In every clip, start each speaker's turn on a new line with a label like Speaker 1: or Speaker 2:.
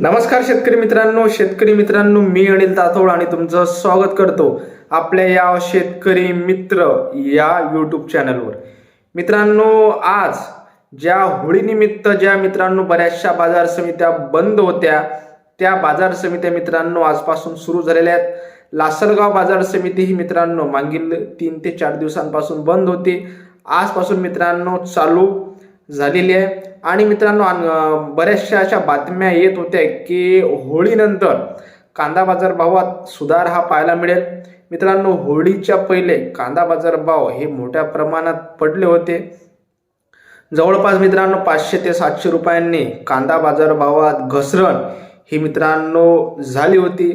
Speaker 1: नमस्कार शेतकरी मित्रांनो शेतकरी मित्रांनो मी अनिल तातोड आणि तुमचं स्वागत करतो आपल्या या शेतकरी मित्र या यूट्यूब चॅनलवर मित्रांनो आज ज्या होळीनिमित्त ज्या मित्रांनो बऱ्याचशा बाजार समित्या बंद होत्या त्या बाजार समित्या मित्रांनो आजपासून सुरू झालेल्या आहेत. लासलगाव बाजार समिती ही मित्रांनो मागील तीन ते चार दिवसांपासून बंद होती. आजपासून मित्रांनो चालू झालेली आहे. आणि मित्रांनो बऱ्याचशा अशा बातम्या येत होत्या की होळीनंतर कांदा बाजार भावात सुधार हा पाहायला मिळेल. मित्रांनो होळीच्या पहिले कांदा बाजार भाव हे मोठ्या प्रमाणात पडले होते. जवळपास मित्रांनो पाचशे ते सातशे रुपयांनी कांदा बाजार भावात घसरण ही मित्रांनो झाली होती.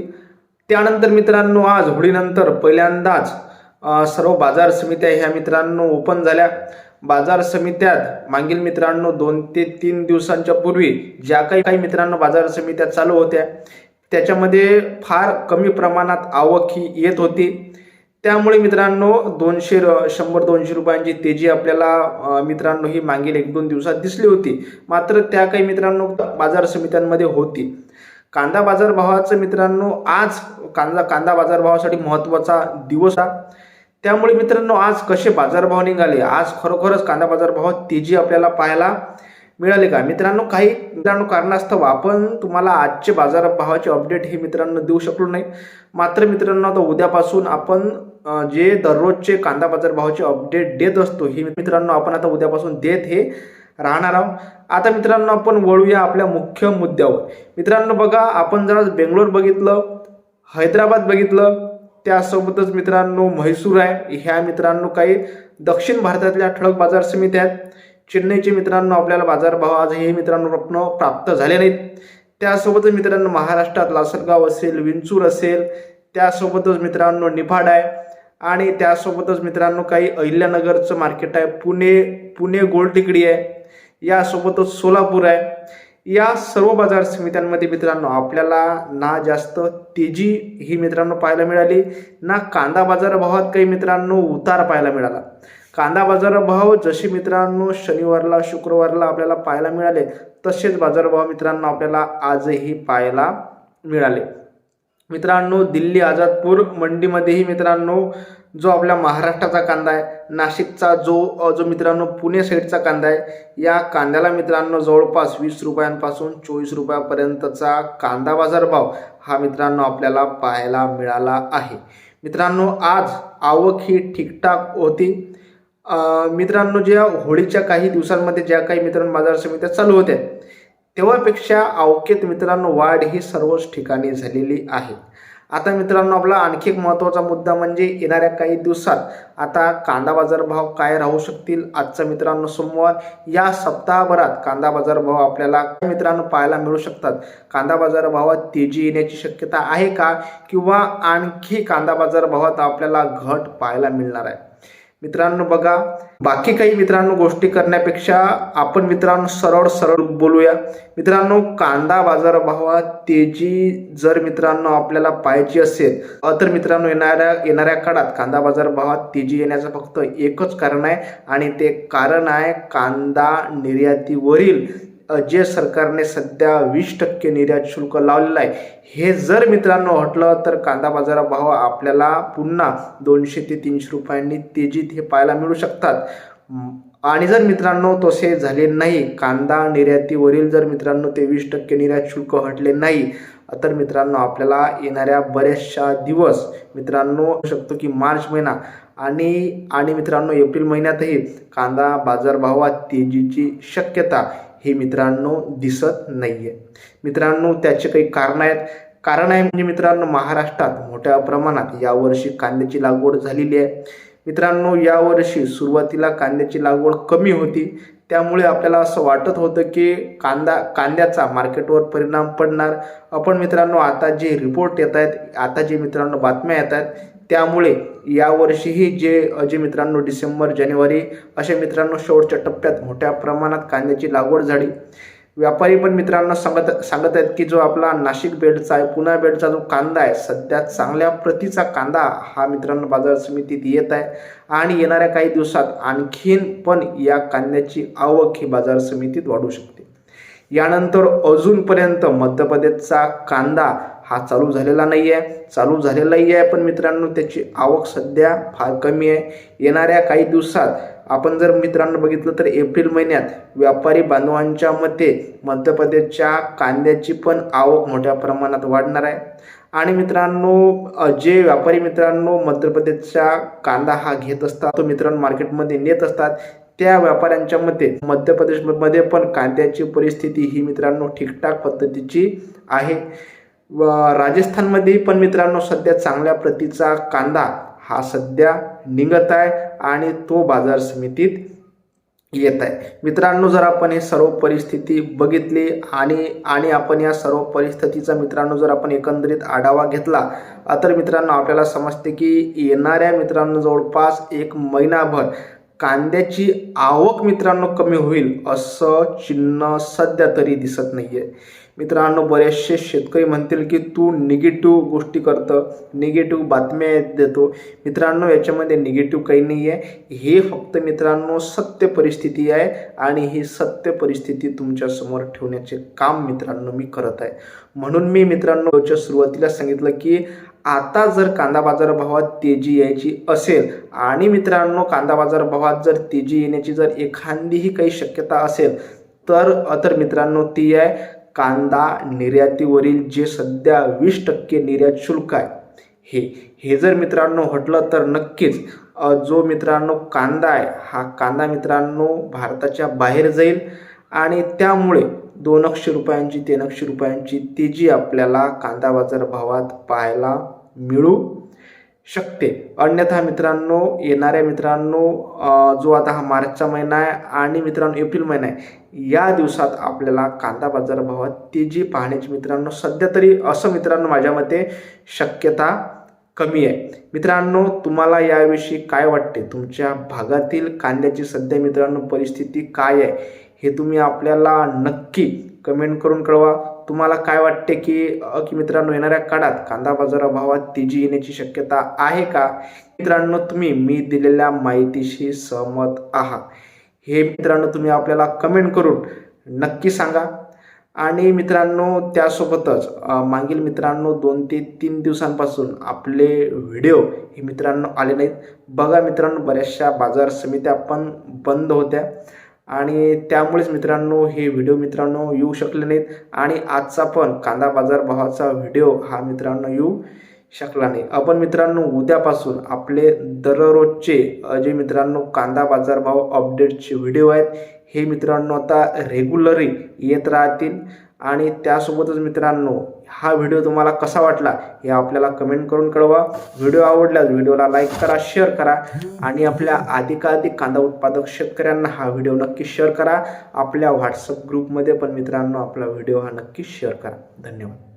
Speaker 1: त्यानंतर मित्रांनो आज होळीनंतर पहिल्यांदाच सर्व बाजार समित्या ह्या मित्रांनो ओपन झाल्या. बाजार समित्यात मागील मित्रांनो दोन ते तीन दिवसांच्या पूर्वी ज्या काही काही मित्रांनो बाजार समित्या चालू होत्या त्याच्यामध्ये फार कमी प्रमाणात आवक ही येत होती. त्यामुळे मित्रांनो दोनशे र- शंभर दोनशे रुपयांची तेजी आपल्याला मित्रांनो ही मागील एक दोन दिवसात दिसली होती. मात्र त्या काही मित्रांनो बाजार समित्यांमध्ये होती. कांदा बाजार भावाचं मित्रांनो आज कांदा कांदा बाजार भावासाठी महत्त्वाचा दिवस हा. त्यामुळे मित्रांनो आज कसे बाजारभाव निघाले? आज खरोखरच कांदा बाजारभावात तेजी आपल्याला पाहायला मिळाले का? मित्रांनो काही मित्रांनो कारणास्तव आपण तुम्हाला आजचे बाजारभावाचे अपडेट हे मित्रांनो देऊ शकलो नाही. मात्र मित्रांनो आता उद्यापासून आपण जे दररोजचे कांदा बाजारभावाचे अपडेट देत असतो हे मित्रांनो आपण आता उद्यापासून देत हे राहणार आहोत. आता मित्रांनो आपण वळूया आपल्या मुख्य मुद्द्यावर. मित्रांनो बघा आपण जर बेंगलोर बघितलं हैदराबाद बघितलं त्यासोबतच मित्रांनो म्हैसूर आहे. ह्या मित्रांनो काही दक्षिण भारतातल्या ठळक बाजार समित्या आहेत. चेन्नईचे मित्रांनो आपल्याला बाजारभाव आज हे मित्रांनो रत्न प्राप्त झाले नाहीत. त्यासोबतच मित्रांनो महाराष्ट्रात लासलगाव असेल विंचूर असेल त्यासोबतच मित्रांनो निफाड आहे. आणि त्यासोबतच मित्रांनो काही अहिल्यानगरचं मार्केट आहे. पुणे पुणे गोल्ड टिकडी आहे. यासोबतच सोलापूर आहे. या सर्व बाजार समित्यांमध्ये मित्रांनो आपल्याला ना जास्त तेजी ही मित्रांनो पाहायला मिळाली ना कांदा बाजार भावात काही मित्रांनो उतार पाहायला मिळाला. कांदा बाजार भाव जसे मित्रांनो शनिवारला शुक्रवारला आपल्याला पाहायला मिळाले तसेच बाजारभाव मित्रांनो आपल्याला आजही पाहायला मिळाले. मित्रांनो दिल्ली आझादपूर मंडीमध्येही मित्रांनो जो आपल्या महाराष्ट्राचा कांदा आहे नाशिकचा जो जो मित्रांनो पुणे साईडचा कांदा आहे या कांद्याला मित्रांनो जवळपास वीस रुपयांपासून चोवीस रुपयापर्यंतचा कांदा बाजार भाव हा मित्रांनो आपल्याला पाहायला मिळाला आहे. मित्रांनो आज आवक ही ठीकठाक होती. मित्रांनो ज्या होळीच्या काही दिवसांमध्ये ज्या काही मित्रांनो बाजार समित्या चालू होत्या तेव्हापेक्षा अवकेत मित्रांनो वाढ ही सर्वच ठिकाणी झालेली आहे. आता मित्रांनो आपला आणखी एक महत्त्वाचा मुद्दा म्हणजे येणाऱ्या काही दिवसात आता कांदा बाजार भाव काय राहू शकतील? आजचा मित्रांनो सोमवार. या सप्ताहभरात कांदा बाजार भाव आपल्याला मित्रांनो पाहायला मिळू शकतात. कांदा बाजार भावात तेजी येण्याची शक्यता आहे का? किंवा आणखी कांदा बाजार भावात आपल्याला घट पाहायला मिळणार आहे? मित्रांनो बघा बाकी काही मित्रांनो गोष्टी करण्यापेक्षा आपण मित्रांनो सरळ सरळ बोलूया. मित्रांनो कांदा बाजार भावात तेजी जर मित्रांनो आपल्याला पाहायची असेल तर मित्रांनो येणाऱ्या येणाऱ्या काळात कांदा बाजार भावात तेजी येण्याचं फक्त एकच कारण आहे. आणि ते कारण आहे कांदा निर्यातीवरील जे सरकारने सध्या वीस टक्के निर्यात शुल्क लावलेलं आहे हे जर मित्रांनो हटलं तर कांदा बाजारभाव आपल्याला पुन्हा दोनशे ते तीनशे रुपयांनी तेजीत हे पाहायला मिळू शकतात. आणि जर मित्रांनो तसे झाले नाही कांदा निर्यातीवरील जर मित्रांनो ते वीस टक्के निर्यात शुल्क हटले नाही तर मित्रांनो आपल्याला येणाऱ्या बऱ्याचशा दिवस मित्रांनो शकतो की मार्च महिना. आणि आणि मित्रांनो एप्रिल महिन्यातही कांदा बाजारभावात तेजीची शक्यता हे मित्रांनो दिसत नाही आहे मित्रांनो त्याचे काही कारण आहेत. कारण आहे म्हणजे मित्रांनो महाराष्ट्रात मोठ्या प्रमाणात यावर्षी कांद्याची लागवड झालेली आहे. मित्रांनो यावर्षी सुरुवातीला कांद्याची लागवड कमी होती. त्यामुळे आपल्याला असं वाटत होतं की कांदा कांद्याचा मार्केटवर परिणाम पडणार. आपण मित्रांनो आता जे रिपोर्ट येत आहेत आता जे मित्रांनो बातम्या येत आहेत त्यामुळे यावर्षीही जे जे मित्रांनो डिसेंबर जानेवारी अशा मित्रांनो शेवटच्या टप्प्यात मोठ्या प्रमाणात कांद्याची लागवड झाली. व्यापारी पण मित्रांनो सांगत सांगत आहेत की जो आपला नाशिक बेडचा आहे पुणा बेडचा जो कांदा आहे सध्या चांगल्या प्रतीचा कांदा हा मित्रांनो बाजार समितीत येत आहे. आणि येणाऱ्या काही दिवसात आणखीन पण या कांद्याची आवक ही बाजार समितीत वाढू शकते. यानंतर अजूनपर्यंत मध्य प्रदेशचा कांदा हा चालू झालेला नाही आहे चालू झालेलाही आहे पण मित्रांनो त्याची आवक सध्या फार कमी आहे. येणाऱ्या काही दिवसात आपण जर मित्रांनो बघितलं तर एप्रिल महिन्यात व्यापारी बांधवांच्या मते मध्य प्रदेशच्या कांद्याची पण आवक मोठ्या प्रमाणात वाढणार आहे. आणि मित्रांनो जे व्यापारी मित्रांनो मध्य प्रदेशचा कांदा हा घेत असतात तो मित्रांनो मार्केटमध्ये नेत असतात त्या व्यापाऱ्यांच्या मते मध्य प्रदेशमध्ये पण कांद्याची परिस्थिती ही मित्रांनो ठीकठाक पद्धतीची आहे. व राजस्थानमध्ये पण मित्रांनो सध्या चांगल्या प्रतीचा कांदा हा सध्या निघत आहे आणि तो बाजार समितीत येत आहे. मित्रांनो जर आपण हे सर्व परिस्थिती बघितली आणि आणि आपण या सर्व परिस्थितीचा मित्रांनो जर आपण एकंदरीत आढावा घेतला तर मित्रांनो आपल्याला समजते की येणाऱ्या मित्रांनो जवळपास एक महिनाभर कांद्याची आवक मित्रांनो कमी होईल असं चिन्ह सध्या तरी दिसत नाही आहे मित्रांनो बरेचसे शेतकरी म्हणतील की तू निगेटिव्ह गोष्टी करतं निगेटिव्ह बातम्या देतो. मित्रांनो याच्यामध्ये निगेटिव्ह काही नाही आहे हे फक्त मित्रांनो सत्य परिस्थिती आहे आणि ही सत्य परिस्थिती तुमच्यासमोर ठेवण्याचे काम मित्रांनो मी करत आहे. म्हणून मी मित्रांनोच्या सुरुवातीला सांगितलं की आता जर कांदा बाजार भावात तेजी यायची असेल आणि मित्रांनो कांदा बाजार भावात जर तेजी येण्याची जर एखादीही काही शक्यता असेल तर तर मित्रांनो ती आहे कांदा निर्यातीवरील जे सध्या वीस टक्के निर्यात शुल्क आहे. हे हे जर मित्रांनो हटलं तर नक्कीच जो मित्रांनो कांदा आहे हा कांदा मित्रांनो भारताच्या बाहेर जाईल. आणि त्यामुळे दोन अक्ष रुपयांची तीन अक्षे रुपयांची तेजी आपल्याला कांदा बाजार भावात पाहायला मिळू शकते. अन्यथा मित्रांनो येणाऱ्या मित्रांनो जो आता हा मार्चचा महिना आहे आणि मित्रांनो एप्रिल महिना आहे या दिवसात आपल्याला कांदा बाजार भावात तेजी पाहण्याची मित्रांनो सध्या तरी असं मित्रांनो माझ्या मते शक्यता कमी आहे. मित्रांनो तुम्हाला याविषयी काय वाटते? तुमच्या भागातील कांद्याची सध्या मित्रांनो परिस्थिती काय आहे? हे तुम्ही आपल्याला नक्की कमेंट करून कळवा. तुम्हाला काय वाटते की की मित्रांनो येणाऱ्या काळात कांदा बाजाराभावात तेजी येण्याची शक्यता आहे का? मित्रांनो तुम्ही मी दिलेल्या माहितीशी सहमत आहात. हे मित्रांनो तुम्ही आपल्याला कमेंट करून नक्की सांगा. आणि मित्रांनो त्यासोबतच मागील मित्रांनो दोन ते तीन दिवसांपासून आपले व्हिडिओ हे मित्रांनो आले नाहीत. बघा मित्रांनो बऱ्याचशा बाजार समित्या पण बंद होत्या. आणि त्यामुळेच मित्रांनो हे व्हिडिओ मित्रांनो येऊ शकले नाहीत आणि आजचा पण कांदा बाजार भावाचा व्हिडिओ हा मित्रांनो येऊ शकला नाही. आपण मित्रांनो उद्यापासून आपले दररोजचे जे मित्रांनो कांदा बाजारभाव अपडेटचे व्हिडिओ आहेत हे मित्रांनो आता रेग्युलरी येत राहतील. आणि त्यासोबतच मित्रांनो हा व्हिडिओ तुम्हाला कसा वाटला हे आपल्याला कमेंट करून कळवा. व्हिडिओ आवडल्यास व्हिडिओला लाईक करा शेअर करा आणि आपल्या अधिकाधिक कांदा उत्पादक शेतकऱ्यांना हा व्हिडिओ नक्की शेअर करा. आपल्या व्हॉट्सअप ग्रुपमध्ये पण मित्रांनो आपला व्हिडिओ हा नक्की शेअर करा. धन्यवाद.